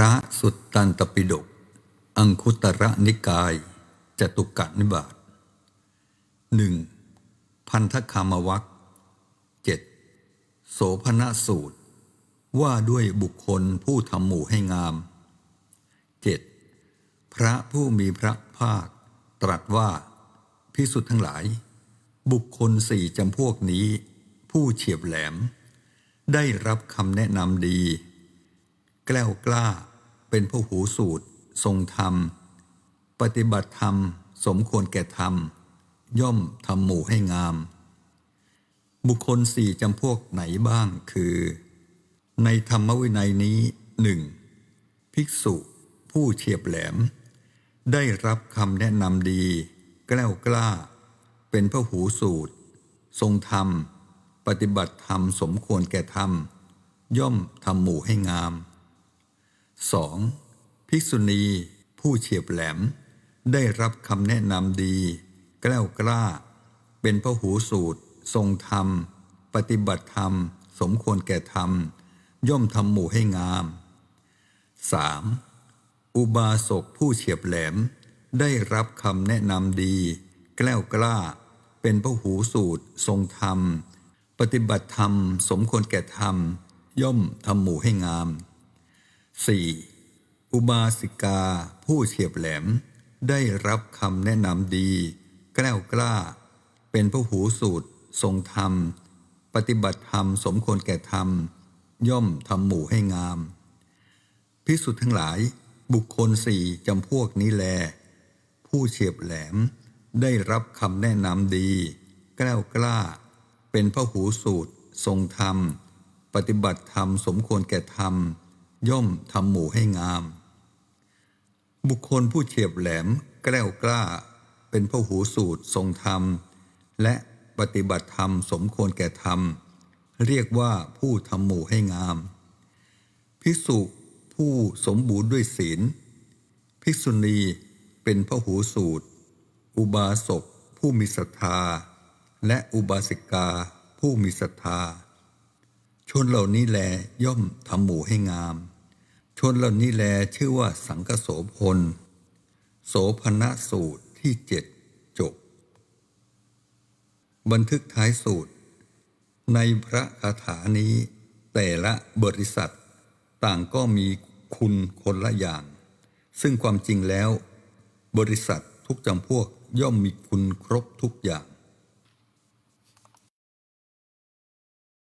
ระสุตตันตปิฎก อังคุตระนิกาย จตุกะนิบาตหนึ่งพันธคามวัคเจ็ดโสภณสูตร ว่าด้วยบุคคลผู้ทำหมู่ให้งามเจ็ดพระผู้มีพระภาค ตรัสว่าพิสุทธ์ทั้งหลาย บุคคลสี่จำพวกนี้ ผู้เฉียบแหลม ได้รับคำแนะนำดี แกล้วกล้า เป็นผู้หูสูตร ทรงธรรม ปฏิบัติธรรม สมควรแก่ธรรม ย่อมทำหมู่ให้งาม บุคคลสี่จำพวกไหนบ้างคือ ในธรรมวินัยนี้หนึ่งภิกษุผู้เฉียบแหลม ได้รับคำแนะนำดี แกล้วกล้า เป็นพระหูสูตร ทรงธรรม ปฏิบัติธรรมสมควรแก่ธรรม ย่อมทำหมู่ให้งาม 2. ภิกษุณีผู้เฉียบแหลม ได้รับคำแนะนำดี แกล้วกล้า เป็นพระหูสูตร ทรงธรรม ปฏิบัติธรรม สมควรแก่ธรรม ย่อมทำหมู่ให้งาม 3. อุบาสกผู้เฉียบแหลม ได้รับคำแนะนำดี แกล้วกล้า เป็นพระหูสูตร ทรงธรรม ปฏิบัติธรรม สมควรแก่ธรรม ย่อมทำหมู่ให้งาม 4. อุบาสิกาผู้เฉียบแหลม ได้รับคำแนะนำดี แกล้วกล้า เป็นพระหูสูตร ทรงธรรม ปฏิบัติธรรมสมควรแก่ธรรม ย่อมทำหมู่ให้งาม พิสุทธ์ทั้งหลาย บุคคลสี่จำพวกนี้แล ผู้เฉียบแหลม ได้รับคำแนะนำดี แกล้วกล้า เป็นพระหูสูตร ทรงธรรม ปฏิบัติธรรมสมควรแก่ธรรม ย่อมทำหมู่ให้งาม บุคคลผู้เฉียบแหลมแกล้วกล้า เป็นพระหูสูตรทรงธรรม และปฏิบัติธรรมสมควรแก่ธรรม เรียกว่าผู้ทำหมู่ให้งาม ภิกษุผู้สมบูรณ์ด้วยศีล ภิกษุณีเป็นพระหูสูตร อุบาสกผู้มีศรัทธา และอุบาสิกาผู้มีศรัทธา ชนเหล่านี้แลย่อมทำหมู่ให้งาม ชนเหล่านี้แลชื่อว่าสังกโสพล โสพณสูตรที่เจ็ดจบ บันทึกท้ายสูตร ในพระคาถานี้ แต่ละบริษัท ต่างก็มีคุณคนละอย่าง ซึ่งความจริงแล้ว บริษัททุกจำพวกย่อมมีคุณครบทุกอย่าง